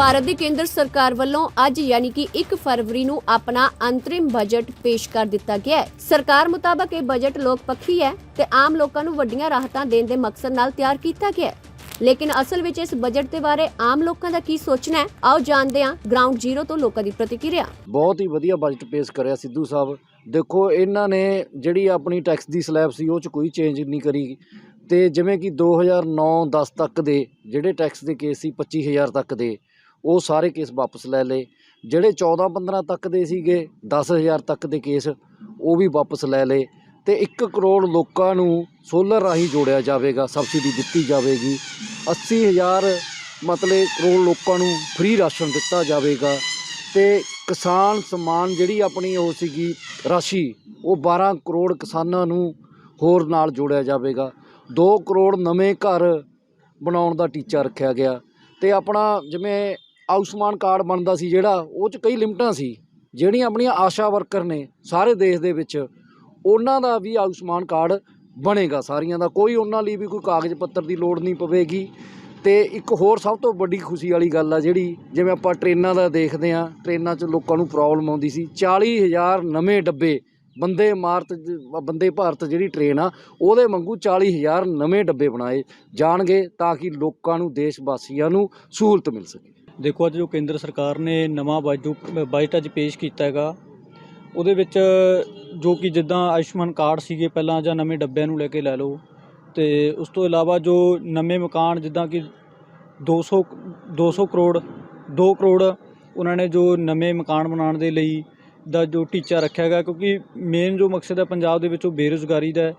ਭਾਰਤ ਦੀ ਕੇਂਦਰ ਸਰਕਾਰ ਵੱਲੋਂ ਅੱਜ ਯਾਨੀ ਕਿ 1 ਫਰਵਰੀ ਨੂੰ ਆਪਣਾ ਅੰਤਰਿਮ ਬਜਟ ਪੇਸ਼ ਕਰ ਦਿੱਤਾ ਗਿਆ ਹੈ। ਸਰਕਾਰ ਮੁਤਾਬਕ ਇਹ ਬਜਟ ਲੋਕ ਪੱਖੀ ਹੈ ਤੇ ਆਮ ਲੋਕਾਂ ਨੂੰ ਵੱਡੀਆਂ ਰਾਹਤਾਂ ਦੇਣ ਦੇ ਮਕਸਦ ਨਾਲ ਤਿਆਰ ਕੀਤਾ ਗਿਆ ਹੈ। ਲੇਕਿਨ ਅਸਲ ਵਿੱਚ ਇਸ ਬਜਟ ਦੇ ਬਾਰੇ ਆਮ ਲੋਕਾਂ ਦਾ ਕੀ ਸੋਚਣਾ ਹੈ, ਆਓ ਜਾਣਦੇ ਹਾਂ ਗਰਾਊਂਡ ਜ਼ੀਰੋ ਤੋਂ ਲੋਕਾਂ ਦੀ ਪ੍ਰਤੀਕਿਰਿਆ। ਬਹੁਤ ਹੀ ਵਧੀਆ ਬਜਟ ਪੇਸ਼ ਕਰਿਆ ਸਿੱਧੂ ਸਾਹਿਬ। ਦੇਖੋ, ਇਹਨਾਂ ਨੇ ਜਿਹੜੀ ਆਪਣੀ ਟੈਕਸ ਦੀ ਸਲੈਬ ਸੀ, ਉਹ ਚ ਕੋਈ ਚੇਂਜ ਨਹੀਂ ਕਰੀ। ਤੇ ਜਿਵੇਂ ਕਿ 2009-10 ਤੱਕ ਦੇ ਜਿਹੜੇ ਟੈਕਸ ਦੇ ਕੇਸ ਸੀ 25000 ਤੱਕ ਦੇ। ਉਹ ਸਾਰੇ ਕੇਸ ਵਾਪਸ ਲੈ ਲਏ। ਜਿਹੜੇ 14-15 ਤੱਕ ਦੇ ਸੀਗੇ 10000 ਤੱਕ ਦੇ ਕੇਸ, ਉਹ ਵੀ ਵਾਪਸ ਲੈ ਲਏ ਤੇ 1 ਕਰੋੜ ਲੋਕਾਂ ਨੂੰ ਸੋਲਰ ਰਾਹੀਂ ਜੋੜਿਆ ਜਾਵੇਗਾ, ਸਬਸਿਡੀ ਦਿੱਤੀ ਜਾਵੇਗੀ। 80000 ਮਤਲਬ ਕਰੋੜ ਲੋਕਾਂ ਨੂੰ ਫ੍ਰੀ ਰਾਸ਼ਨ ਦਿੱਤਾ ਜਾਵੇਗਾ ਤੇ ਕਿਸਾਨ ਸਮਾਨ ਜਿਹੜੀ ਆਪਣੀ ਉਹ ਸੀਗੀ ਰਾਸ਼ੀ, ਉਹ 12 ਕਰੋੜ ਕਿਸਾਨਾਂ ਨੂੰ ਹੋਰ ਨਾਲ ਜੋੜਿਆ ਜਾਵੇਗਾ। 2 ਕਰੋੜ ਨਵੇਂ ਘਰ ਬਣਾਉਣ ਦਾ ਟੀਚਾ ਰੱਖਿਆ ਗਿਆ ਤੇ ਆਪਣਾ ਜਿਵੇਂ ਆਯੁਸ਼ਮਾਨ ਕਾਰਡ ਬਣਦਾ ਸੀ ਜਿਹੜਾ, ਉਹ ਚ ਕਈ ਲਿਮਟਾਂ ਸੀ। ਜਿਹੜੀਆਂ ਆਪਣੀਆਂ ਆਸ਼ਾ ਵਰਕਰ ਨੇ ਸਾਰੇ ਦੇਸ਼ ਦੇ ਵਿੱਚ, ਉਹਨਾਂ ਦਾ ਵੀ ਆਯੁਸ਼ਮਾਨ ਕਾਰਡ ਬਣੇਗਾ। ਸਾਰੀਆਂ ਦਾ ਕੋਈ ਉਹਨਾਂ ਲਈ ਵੀ ਕੋਈ ਕਾਗਜ਼ ਪੱਤਰ ਦੀ ਲੋੜ ਨਹੀਂ ਪਵੇਗੀ। ਤੇ ਇੱਕ ਹੋਰ ਸਭ ਤੋਂ ਵੱਡੀ ਖੁਸ਼ੀ ਵਾਲੀ ਗੱਲ ਆ ਜਿਹੜੀ, ਜਿਵੇਂ ਆਪਾਂ ਟ੍ਰੇਨਾਂ ਦਾ ਦੇਖਦੇ ਆ ਟ੍ਰੇਨਾਂ 'ਚ ਲੋਕਾਂ ਨੂੰ ਪ੍ਰੋਬਲਮ ਆਉਂਦੀ ਸੀ। 40000 ਨਵੇਂ ਡੱਬੇ, ਬੰਦੇ ਮਾਰਤ, ਬੰਦੇ ਭਾਰਤ ਜਿਹੜੀ ਟ੍ਰੇਨ ਆ, ਉਹਦੇ ਵਾਂਗੂ 40000 ਨਵੇਂ ਡੱਬੇ ਬਣਾਏ ਜਾਣਗੇ ਤਾਂ ਕਿ ਲੋਕਾਂ ਨੂੰ ਦੇਸ਼ ਵਾਸੀਆਂ ਨੂੰ ਸਹੂਲਤ ਮਿਲ ਸਕੇ। ਦੇਖੋ ਅੱਜ ਜੋ ਕੇਂਦਰ ਸਰਕਾਰ ਨੇ ਨਵਾਂ ਬਜਟ ਬਜਟ ਅੱਜ ਪੇਸ਼ ਕੀਤਾ ਹੈਗਾ, ਉਹਦੇ ਵਿੱਚ ਜੋ ਕਿ ਜਿੱਦਾਂ ਆਯੁਸ਼ਮਾਨ ਕਾਰਡ ਸੀਗੇ ਪਹਿਲਾਂ ਜਾਂ ਨਵੇਂ ਡੱਬਿਆਂ ਨੂੰ ਲੈ ਕੇ ਲੈ ਲਓ, ਤੇ ਉਸ ਤੋਂ ਇਲਾਵਾ ਜੋ ਨਵੇਂ ਮਕਾਨ ਜਿੱਦਾਂ ਕਿ 200 200 ਕਰੋੜ 2 ਕਰੋੜ ਉਹਨਾਂ ਨੇ ਜੋ ਨਵੇਂ ਮਕਾਨ ਬਣਾਉਣ ਦੇ ਲਈ ਦਾ ਜੋ ਟੀਚਾ ਰੱਖਿਆ ਹੈਗਾ, ਕਿਉਂਕਿ ਮੇਨ ਜੋ ਮਕਸਦ ਹੈ ਪੰਜਾਬ ਦੇ ਵਿੱਚ ਉਹ ਬੇਰੁਜ਼ਗਾਰੀ ਦਾ ਹੈ,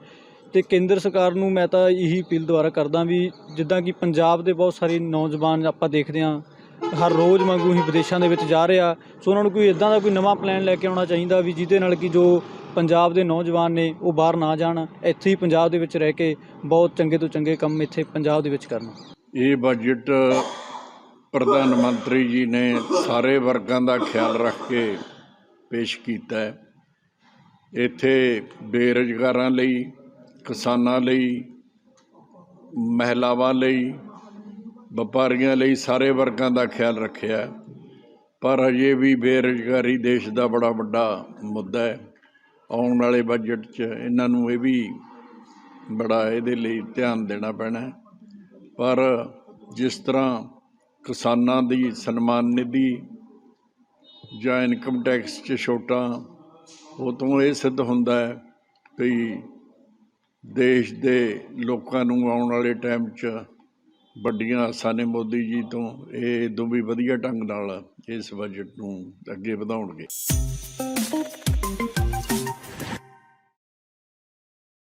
ਤੇ ਕੇਂਦਰ ਸਰਕਾਰ ਨੂੰ ਮੈਂ ਤਾਂ ਇਹੀ ਅਪੀਲ ਦੁਆਰਾ ਕਰਦਾ ਵੀ ਜਿੱਦਾਂ ਕਿ ਪੰਜਾਬ ਦੇ ਬਹੁਤ ਸਾਰੇ ਨੌਜਵਾਨ ਆਪਾਂ ਦੇਖਦੇ ਹਾਂ ਹਰ ਰੋਜ਼ ਵਾਂਗੂ ਹੀ ਵਿਦੇਸ਼ਾਂ ਦੇ ਵਿੱਚ ਜਾ ਰਿਹਾ। ਸੋ ਉਹਨਾਂ ਨੂੰ ਕੋਈ ਇਦਾਂ ਦਾ ਕੋਈ ਨਵਾਂ ਪਲਾਨ ਲੈ ਕੇ ਆਉਣਾ ਚਾਹੀਦਾ ਵੀ ਜਿਹਦੇ ਨਾਲ ਕਿ ਜੋ ਪੰਜਾਬ ਦੇ ਨੌਜਵਾਨ ਨੇ ਉਹ ਬਾਹਰ ਨਾ ਜਾਣ, ਇੱਥੇ ਹੀ ਪੰਜਾਬ ਦੇ ਵਿੱਚ ਰਹਿ ਕੇ ਬਹੁਤ ਚੰਗੇ ਤੋਂ ਚੰਗੇ ਕੰਮ ਇੱਥੇ ਪੰਜਾਬ ਦੇ ਵਿੱਚ ਕਰਨ। ਇਹ ਬਜਟ ਪ੍ਰਧਾਨ ਮੰਤਰੀ ਜੀ ਨੇ ਸਾਰੇ ਵਰਗਾਂ ਦਾ ਖਿਆਲ ਰੱਖ ਕੇ ਪੇਸ਼ ਕੀਤਾ ਹੈ। ਇੱਥੇ ਬੇਰੁਜ਼ਗਾਰਾਂ ਲਈ, ਕਿਸਾਨਾਂ ਲਈ, ਮਹਿਲਾਵਾਂ ਲਈ ਵਪਾਰੀਆਂ ਲਈ ਸਾਰੇ ਵਰਗਾਂ ਦਾ ਖਿਆਲ ਰੱਖਿਆ ਪਰ ਅਜੇ ਵੀ ਬੇਰੁਜ਼ਗਾਰੀ ਦੇਸ਼ ਦਾ ਬੜਾ ਵੱਡਾ ਮੁੱਦਾ ਹੈ। ਆਉਣ ਵਾਲੇ ਬਜਟ 'ਚ ਇਹਨਾਂ ਨੂੰ ਇਹ ਵੀ ਬੜਾ ਇਹਦੇ ਲਈ ਧਿਆਨ ਦੇਣਾ ਪੈਣਾ ਪਰ ਜਿਸ ਤਰ੍ਹਾਂ ਕਿਸਾਨਾਂ ਦੀ ਸਨਮਾਨ ਨਿਧੀ ਜਾਂ ਇਨਕਮ ਟੈਕਸ 'ਚ ਛੋਟਾਂ, ਉਹ ਤੋਂ ਇਹ ਸਿੱਧ ਹੁੰਦਾ ਹੈ ਕਿ ਦੇਸ਼ ਦੇ ਲੋਕਾਂ ਨੂੰ ਆਉਣ ਵਾਲੇ ਟਾਈਮ 'ਚ ਵੱਡੀਆਂ ਆਸਾਂ ਨੇ ਮੋਦੀ ਜੀ ਤੋਂ, ਇਹ ਤੋਂ ਵੀ ਵਧੀਆ ਢੰਗ ਨਾਲ ਇਸ ਬਜਟ ਨੂੰ ਅੱਗੇ ਵਧਾਉਣਗੇ।